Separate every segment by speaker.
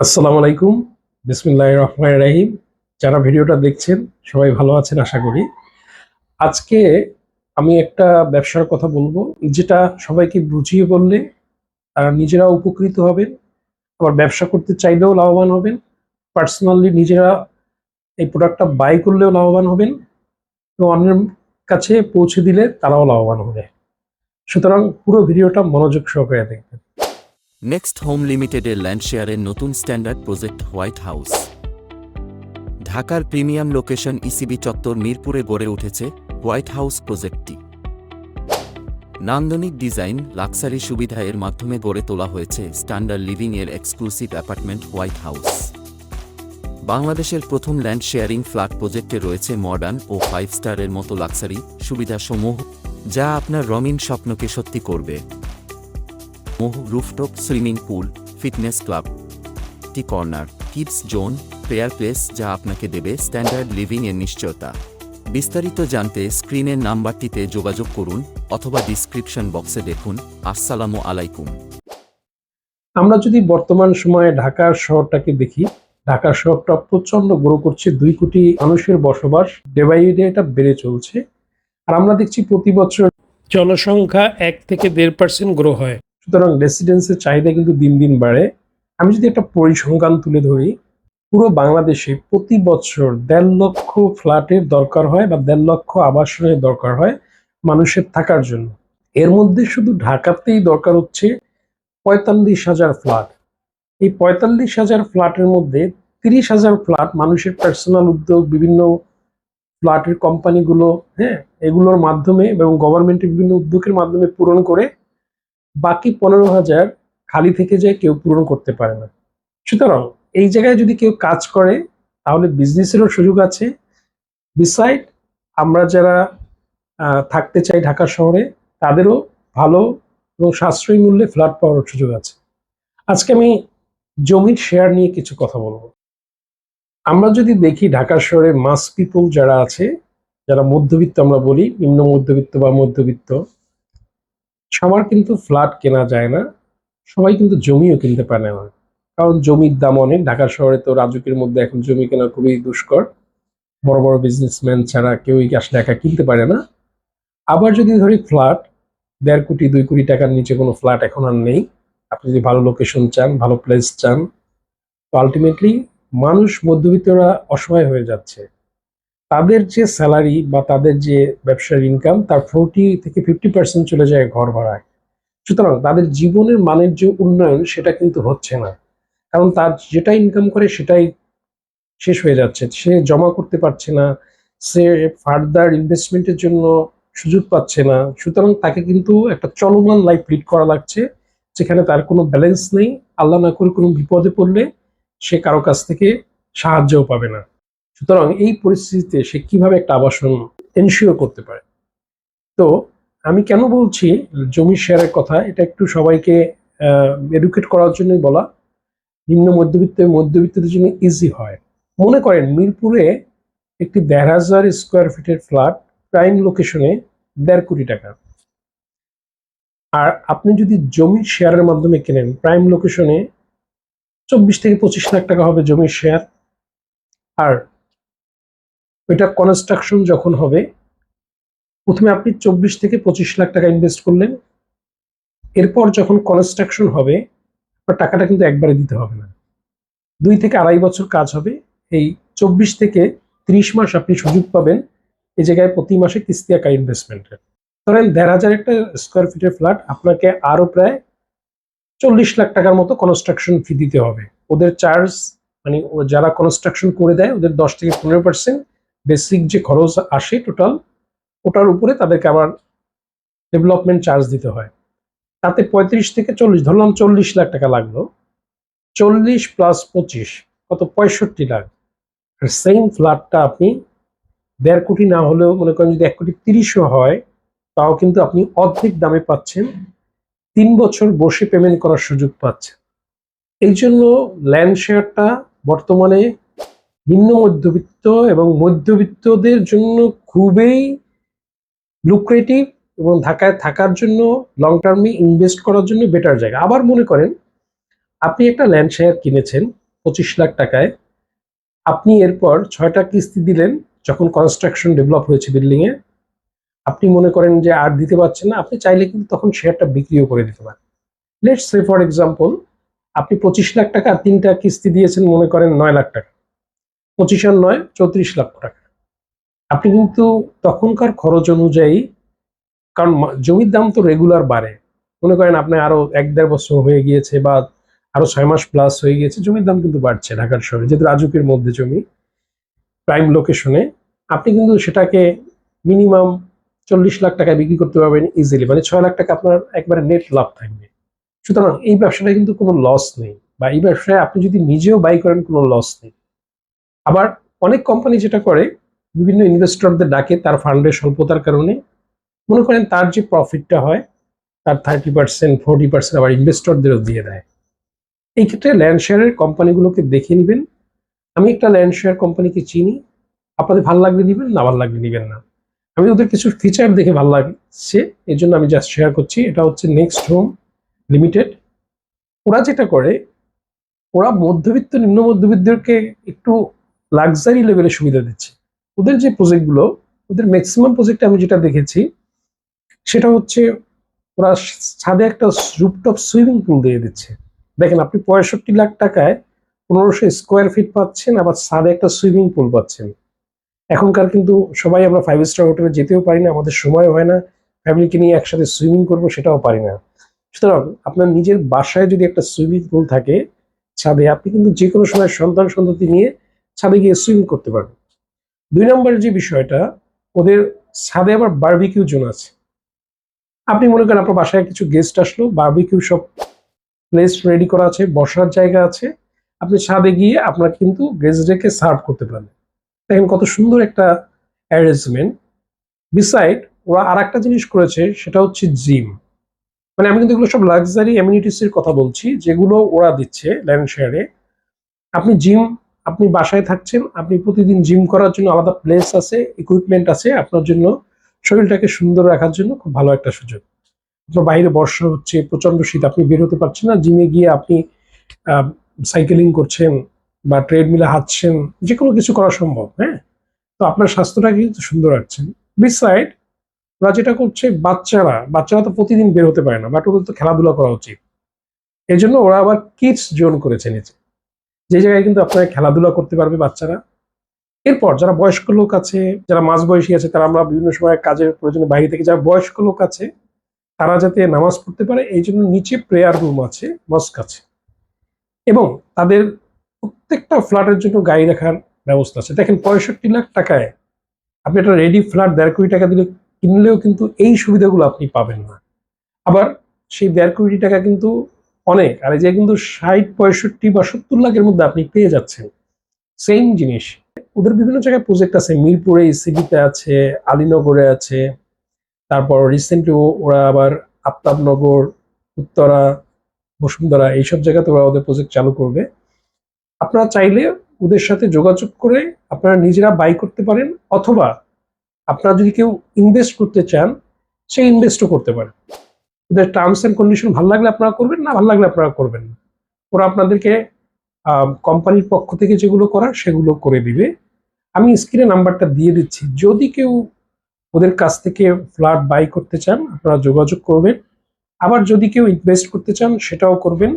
Speaker 1: আসসালামু আলাইকুম। বিসমিল্লাহ রহমান রাহিম। যারা ভিডিওটা দেখছেন, সবাই ভালো আছেন, আশা করি। আজকে আমি একটা ব্যবসার কথা বলব। যেটা সবাইকে বুঝিয়ে বললে তারা নিজেরা উপকৃত হবেন, আবার ব্যবসা করতে চাইলেও লাভবান হবেন, পার্সোনালি নিজেরা এই প্রোডাক্টটা বাই করলেও লাভবান হবেন এবং অন্যের কাছে পৌঁছে দিলে তারাও লাভবান হবে। সুতরাং পুরো ভিডিওটা মনোযোগ সহকারে দেখবেন।
Speaker 2: নেক্সট হোম লিমিটেডের ল্যান্ড শেয়ারের নতুন স্ট্যান্ডার্ড প্রজেক্ট হোয়াইট হাউস ঢাকার প্রিমিয়াম লোকেশন ইসিবি চত্বর মিরপুরে গড়ে উঠেছে হোয়াইট হাউস প্রজেক্টটি নান্দনিক ডিজাইন লাক্সারি সুবিধা এর মাধ্যমে গড়ে তোলা হয়েছে স্ট্যান্ডার্ড লিভিং এর এক্সক্লুসিভ অ্যাপার্টমেন্ট হোয়াইট হাউস বাংলাদেশের প্রথম ল্যান্ড শেয়ারিং ফ্ল্যাট প্রজেক্টে রয়েছে মডার্ন ও ফাইভ স্টারের মতো লাক্সারি সুবিধাসমূহ, যা আপনার রঙিন স্বপ্নকে সত্যি করবে। মোহ rooftop swimming pool, fitness club. Tea corner, kids zone, prayer place যা আপনাকে দেবে স্ট্যান্ডার্ড লিভিং এর নিশ্চয়তা। বিস্তারিত জানতে স্ক্রিনের নাম্বারটিতে যোগাযোগ করুন অথবা ডিসক্রিপশন বক্সে দেখুন। আসসালামু আলাইকুম।
Speaker 1: আমরা যদি বর্তমান সময়ে ঢাকার শহরটাকে দেখি ঢাকা শহরটা প্রচণ্ড গ্রো করছে, দুই কোটি মানুষের বসবাস, ডে বাই ডে এটা বেড়ে চলছে। আর আমরা দেখছি প্রতি বছর জনসংখ্যা এক থেকে দেড় পার্সেন্ট গ্রো হয়। সুতরাং রেসিডেন্সের চাহিদা কিন্তু দিন দিন বাড়ে। আমি যদি একটা পরিসংখ্যান তুলে ধরি, পুরো বাংলাদেশে প্রতি বছর দেড় লক্ষ ফ্ল্যাটের দরকার হয় বা দেড় লক্ষ আবাসনের দরকার হয় মানুষের থাকার জন্য। এর মধ্যে শুধু ঢাকাতেই দরকার হচ্ছে পঁয়তাল্লিশ হাজার ফ্ল্যাট। এই পঁয়তাল্লিশ হাজার ফ্ল্যাটের মধ্যে তিরিশ হাজার ফ্ল্যাট মানুষের পার্সোনাল উদ্যোগ, বিভিন্ন ফ্ল্যাটের কোম্পানিগুলো হ্যাঁ এগুলোর মাধ্যমে এবং গভর্নমেন্টের বিভিন্ন উদ্যোগের মাধ্যমে পূরণ করে বাকি পনেরো হাজার খালি থেকে যায় কেউ পূরণ করতে পারে না। সুতরাং এই জায়গায় যদি কেউ কাজ করে, তাহলে বিজনেসেরও সুযোগ আছে। বিসাইড আমরা যারা থাকতে চাই ঢাকা শহরে, তাদেরও ভালো এবং সাশ্রয়ী মূল্যে ফ্ল্যাট পাওয়ার সুযোগ আছে। আজকে আমি জমির শেয়ার নিয়ে কিছু কথা বলব। আমরা যদি দেখি ঢাকা শহরে মাস পিপল যারা আছে, যারা মধ্যবিত্ত আমরা বলি, নিম্ন মধ্যবিত্ত বা মধ্যবিত্ত সবার কিন্তু ফ্ল্যাট কেনা যায় না, সবাই কিন্তু জমিও কিনতে পারে না। কারণ জমির দাম অনেক, ঢাকা শহরে তো রাজুকের মধ্যে এখন জমি কেনা খুবই দুষ্কর। বড় বড় বিজনেসম্যান ছাড়া কেউই আসলে একা কিনতে পারে না। আবার যদি ধরি ফ্ল্যাট, দেড় কোটি, দুই কোটি টাকার নিচে কোনো ফ্ল্যাট এখন আর নেই। আপনি যদি ভালো লোকেশন চান, ভালো প্লেস চান, তো আলটিমেটলি মানুষ মধ্যবিত্তরা অসহায় হয়ে যাচ্ছে। তাদের যে স্যালারি বা তাদের যে ব্যবসার ইনকাম, তার ফোরটি থেকে ফিফটি পার্সেন্ট চলে যায় ঘর ভাড়ায়। সুতরাং তাদের জীবনের মানের যে উন্নয়ন, সেটা কিন্তু হচ্ছে না। কারণ তার যেটা ইনকাম করে, সেটাই শেষ হয়ে যাচ্ছে। সে জমা করতে পারছে না, সে ফার্দার ইনভেস্টমেন্টের জন্য সুযোগ পাচ্ছে না। সুতরাং তাকে কিন্তু একটা চলমান লাইফ লিড করা লাগছে, যেখানে তার কোনো ব্যালেন্স নেই। আল্লাহ না করে কোনো বিপদে পড়লে সে কারও কাছ থেকে সাহায্যও পাবে না। সুতরাং এই পরিস্থিতিতে সে কীভাবে একটা আবাসন এনশিওর করতে পারে? তো আমি কেন বলছি জমি শেয়ারের কথা? এটা একটু সবাইকে এডুকেট করার জন্যই বলা। নিম্ন মধ্যবিত্ত, মধ্যবিত্তদের জন্য ইজি হয়। মনে করেন মিরপুরে একটি দেড় হাজার স্কোয়ার ফিটের ফ্ল্যাট প্রাইম লোকেশনে দেড় কোটি টাকা। আর আপনি যদি জমির শেয়ারের মাধ্যমে কেনেন প্রাইম লোকেশনে চব্বিশ থেকে পঁচিশ লাখ টাকা হবে জমির শেয়ার। আর ওইটা কনস্ট্রাকশন যখন হবে, প্রথমে আপনি চব্বিশ থেকে পঁচিশ লাখ টাকা ইনভেস্ট করলেন। এরপর যখন কনস্ট্রাকশন হবে টাকাটা কিন্তু একবারে দিতে হবে না। দুই থেকে আড়াই বছর কাজ হবে। এই চব্বিশ থেকে ত্রিশ মাস আপনি সুযোগ পাবেন এই জায়গায় প্রতি মাসে কিস্তি আঁকা ইনভেস্টমেন্টের ধরেন দেড় হাজার একটা স্কোয়ার ফিটের ফ্ল্যাট আপনাকে আরও প্রায় চল্লিশ লাখ টাকার মতো কনস্ট্রাকশন ফি দিতে হবে। ওদের চার্জ মানে যারা কনস্ট্রাকশন করে দেয়, ওদের দশ থেকে পনেরো পার্সেন্ট বেসিক যে খরচ আসে টোটাল ওটার উপরে তাদেরকে আবার ডেভেলপমেন্ট চার্জ দিতে হয়। তাতে পঁয়ত্রিশ থেকে চল্লিশ, ধরলাম চল্লিশ লাখ টাকা লাগল। চল্লিশ প্লাস পঁচিশ, কত? পঁয়ষট্টি লাখ। আর সেম ফ্ল্যাটটা আপনি দেড় কোটি না হলেও মনে করেন যদি এক কোটি তিরিশও হয়, তাও কিন্তু আপনি অর্ধেক দামে পাচ্ছেন। তিন বছর বসে পেমেন্ট করার সুযোগ পাচ্ছেন। এই জন্য ল্যান্ড শেয়ারটা বর্তমানে নিম্ন মধ্যবিত্ত এবং মধ্যবিত্তদের জন্য খুবই লুক্রেটিভ এবং ঢাকায় থাকার জন্য লং টার্মে ইনভেস্ট করার জন্য বেটার জায়গা। আবার মনে করেন, আপনি একটা ল্যান্ড শেয়ার কিনেছেন পঁচিশ লাখ টাকায়, আপনি এরপর ছয়টা কিস্তি দিলেন যখন কনস্ট্রাকশন ডেভেলপ হয়েছে বিল্ডিংয়ে আপনি মনে করেন যে আর দিতে পারছেন না, আপনি চাইলে কিন্তু তখন শেয়ারটা বিক্রিও করে দিতে পারেন। লেটস সে ফর এক্সাম্পল আপনি পঁচিশ লাখ টাকা তিনটা কিস্তি দিয়েছেন, মনে করেন নয় লাখ টাকা। পঁচিশ আর নয়, চৌত্রিশ লাখ টাকা। আপনি কিন্তু তখনকার খরচ অনুযায়ী, কারণ জমির দাম তো রেগুলার বাড়ে। মনে করেন আপনার আরও এক দেড় বছর হয়ে গিয়েছে বা আরও ছয় মাস প্লাস হয়ে গিয়েছে, জমির দাম কিন্তু বাড়ছে ঢাকার শহরে, যেহেতু রাজুকের মধ্যে জমি প্রাইম লোকেশনে আপনি কিন্তু সেটাকে মিনিমাম চল্লিশ লাখ টাকায় বিক্রি করতে পারবেন ইজিলি মানে ছয় লাখ টাকা আপনার একবারে নেট লাভ থাকবে। সুতরাং এই ব্যবসাটায় কিন্তু কোনো লস নেই, বা এই ব্যবসায় আপনি যদি নিজেও বাই করেন, কোনো লস নেই। আবার অনেক কোম্পানি যেটা করে, বিভিন্ন ইনভেস্টরদের ডাকে, তার ফান্ডের স্বল্পতার কারণে। মনে করেন তার যে প্রফিটটা হয়, তার থার্টি পার্সেন্ট ফোর্টি পার্সেন্ট আবার ইনভেস্টরদেরও দিয়ে দেয়। এই ক্ষেত্রে ল্যান্ড শেয়ারের কোম্পানিগুলোকে দেখে নেবেন। আমি একটা ল্যান্ড শেয়ার কোম্পানিকে চিনি। আপনাদের ভালো লাগলে দিবেন, না ভালো লাগলে দিবেন না। আমি ওদের কিছু ফিচার দেখে ভালো লাগছে, এই জন্য আমি জাস্ট শেয়ার করছি। এটা হচ্ছে নেক্সট হোম লিমিটেড ওরা যেটা করে, ওরা মধ্যবিত্ত নিম্ন মধ্যবিত্তকে একটু লাক্সারি লেভেলে সুবিধা দিচ্ছে। ওদের যে প্রজেক্টগুলো ওদের ম্যাক্সিমাম প্রজেক্টে আমি যেটা দেখেছি, সেটা হচ্ছে ওরা ছাদে একটা রুপটপ সুইমিং পুল দিয়ে দিচ্ছে। দেখেন, আপনি পঁয়ষট্টি লাখ টাকায় পনেরোশো স্কোয়ার ফিট পাচ্ছেন, আবার ছাদে একটা সুইমিং পুল পাচ্ছেন। এখনকার কিন্তু সবাই আমরা ফাইভ স্টার হোটেলে যেতেও পারি না, আমাদের সময় হয় না ফ্যামিলিকে নিয়ে একসাথে সুইমিং করব সেটাও পারি না। সুতরাং আপনার নিজের বাসায় যদি একটা সুইমিং পুল থাকে, ছাদে আপনি কিন্তু যে কোনো সময় সন্তান সন্ততি নিয়ে ছাদে গিয়ে সুইমিং করতে পারবেন দুই নম্বর যে বিষয়টা, ওদের ছাদে আবার বারবিকিউ জোন আছে। আপনি মনে করেন আপনার বাসায় কিছু গেস্ট আসলো বার্বিকিউ সব প্লেস রেডি করা আছে, বসার জায়গা আছে। আপনি ছাদে গিয়ে আপনার কিন্তু গেস্টদেরকে সার্ভ করতে পারেন দেখেন কত সুন্দর একটা অ্যারেঞ্জমেন্ট বিসাইড ওরা আর একটা জিনিস করেছে, সেটা হচ্ছে জিম মানে আমি কিন্তু এগুলো সব লাক্সারি অ্যামিনিটিস এর কথা বলছি, যেগুলো ওরা দিচ্ছে ল্যান্ড শেয়ারে আপনি জিম আপনি বাসায় থাকছেন, আপনি প্রতিদিন জিম করার জন্য আলাদা প্লেস আছে ইকুইপমেন্ট আছে, আপনার জন্য শরীরটাকে সুন্দর রাখার জন্য খুব ভালো একটা সুযোগ। আপনার বাইরে বর্ষা হচ্ছে প্রচণ্ড শীত, আপনি বের হতে পারছেন না জিমে গিয়ে আপনি সাইকেলিং করছেন বা ট্রেডমিলে হাঁটছেন যে কোনো কিছু করা সম্ভব হ্যাঁ? তো আপনার স্বাস্থ্যটাকে কিন্তু সুন্দর রাখছেন। বিসাইড ওরা যেটা করছে, বাচ্চারা বাচ্চারা তো প্রতিদিন বের হতে পারে না বাট ওদের তো খেলাধুলা করা উচিত। এই জন্য ওরা আবার কিডস জোন করেছে নিচে যে জায়গায় কিন্তু আপনারা খেলাধুলা করতে পারবে বাচ্চারা। এরপর যারা বয়স্ক লোক আছে, যারা মাঝ বয়সী আছে, তারা আমরা বিভিন্ন সময় কাজের প্রয়োজনে বাইরে থেকে যারা বয়স্ক লোক আছে, তারা যাতে নামাজ পড়তে পারে, এই জন্য নিচে প্রেয়ার রুম আছে মস্ক আছে। এবং তাদের প্রত্যেকটা ফ্ল্যাটের জন্য গাড়ি রাখার ব্যবস্থা আছে। দেখেন পঁয়ষট্টি লাখ টাকায় আপনি একটা রেডি ফ্ল্যাট দেড় কোটি টাকা দিলে কিনলেও কিন্তু এই সুবিধাগুলো আপনি পাবেন না। আবার সেই দেড় কোটি টাকা কিন্তু অনেক, আর এই যে কিন্তু ষাট, পঁয়ষট্টি বা সত্তর লাখের মধ্যে আপনি পেয়ে যাচ্ছেন সেম জিনিস। ওদের বিভিন্ন জায়গায় প্রজেক্ট আছে, মিরপুরে সিটিতে আছে, আলীনগরে আছে, তারপর রিসেন্টলি ওরা আবার আফতাবনগর, উত্তরা, বসুন্ধরা, এইসব জায়গাতে ওরা ওদের প্রজেক্ট চালু করবে। আপনারা চাইলে ওদের সাথে যোগাযোগ করে আপনারা নিজেরা বাই করতে পারেন, অথবা আপনারা যদি কেউ ইনভেস্ট করতে চান, সে ইনভেস্টও করতে পারেন ওদের টার্মস অ্যান্ড কন্ডিশন ভালো লাগলে আপনারা করবেন, না ভালো লাগলে আপনারা করবেন না। ওরা আপনাদেরকে কোম্পানির পক্ষ থেকে যেগুলো করার সেগুলো করে দিবে। আমি স্ক্রিনে নাম্বারটা দিয়ে দিচ্ছি। যদি কেউ ওদের কাছ থেকে ফ্ল্যাট বাই করতে চান, আপনারা যোগাযোগ করবেন। আবার যদি কেউ ইনভেস্ট করতে চান, সেটাও করবেন।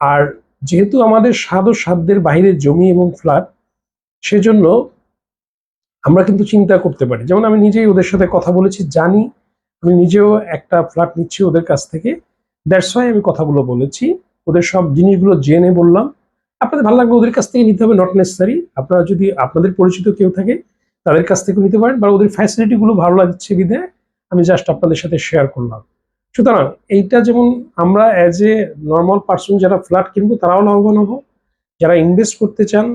Speaker 1: আর যেহেতু আমাদের স্বাদ ও সাধ্যের বাইরে জমি এবং ফ্ল্যাট সেজন্য আমরা কিন্তু চিন্তা করতে পারি। যেমন আমি নিজেই ওদের সাথে কথা বলেছি, জানি আমি নিজেও একটা ফ্ল্যাট নিচ্ছি ওদের কাছ থেকে। দ্যাটস ওয়াই আমি কথাগুলো বলেছি। ওদের সব জিনিসগুলো জেনে বললাম। আপনাদের ভালো লাগবে ওদের কাছ থেকে নিতে হবে নট নেসেসারি আপনারা যদি, আপনাদের পরিচিত কেউ থাকে, তাদের কাছ থেকে নিতে পারেন। বা ওদের ফ্যাসিলিটিগুলো ভালো লাগছে বিধে, আমি জাস্ট আপনাদের সাথে শেয়ার করলাম। সুতরাং এইটা যেমন আমরা অ্যাজ এ নর্মাল পার্সন যারা ফ্ল্যাট কিনবো, তারাও লাভবান হব। যারা ইনভেস্ট করতে চান,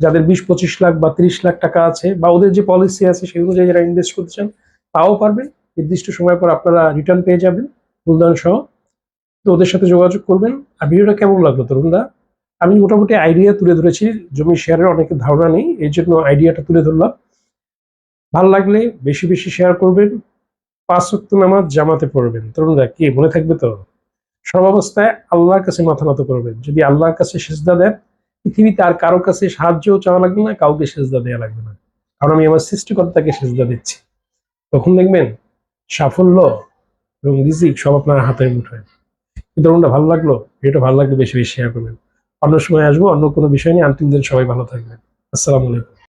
Speaker 1: যাদের বিশ, পঁচিশ লাখ বা তিরিশ লাখ টাকা আছে, বা ওদের যে পলিসি আছে, সেই অনুযায়ী যারা ইনভেস্ট করতে চান, তাও পারবেন নির্দিষ্ট সময় পর আপনারা রিটার্ন পেয়ে যাবেন, মূলধন সহ। তো ওদের সাথে যোগাযোগ করবেন। আর ভিডিওটা কেমন লাগল তরুণদা আমি মোটামুটি আইডিয়া তুলে ধরেছি, জমি শেয়ারের অনেক ধারণা নেই, এই জন্য আইডিয়াটা তুলে ধরলাম। ভালো লাগলে বেশি বেশি শেয়ার করবেন, পাঁচ ওয়াক্ত নামাজ জামাতে পড়বেন। তরুণদা কি মনে থাকবে তো সর্বাবস্থায় আল্লাহর কাছে মাথা নত করবেন। যদি আল্লাহর কাছে সেজদা দেন, পৃথিবীতে আর কারও কাছে সাহায্যও চাওয়া লাগবে না, কাউকে সেজদা দেওয়া লাগবে না। কারণ আমি আমার সৃষ্টিকর্তাকে সেজদা দিচ্ছি। তখন দেখবেন সাফল্য এবং রিজিক সব আপনার হাতের মুঠোয়। এই তোমরা ভালো লাগল, ভিডিওটা ভালো লাগলে বেশি বেশি শেয়ার করবেন। অন্য সময় আসব, অন্য কোনো বিষয় নিয়ে। আনতিম দিন সবাই ভালো থাকবেন। আসসালামু আলাইকুম।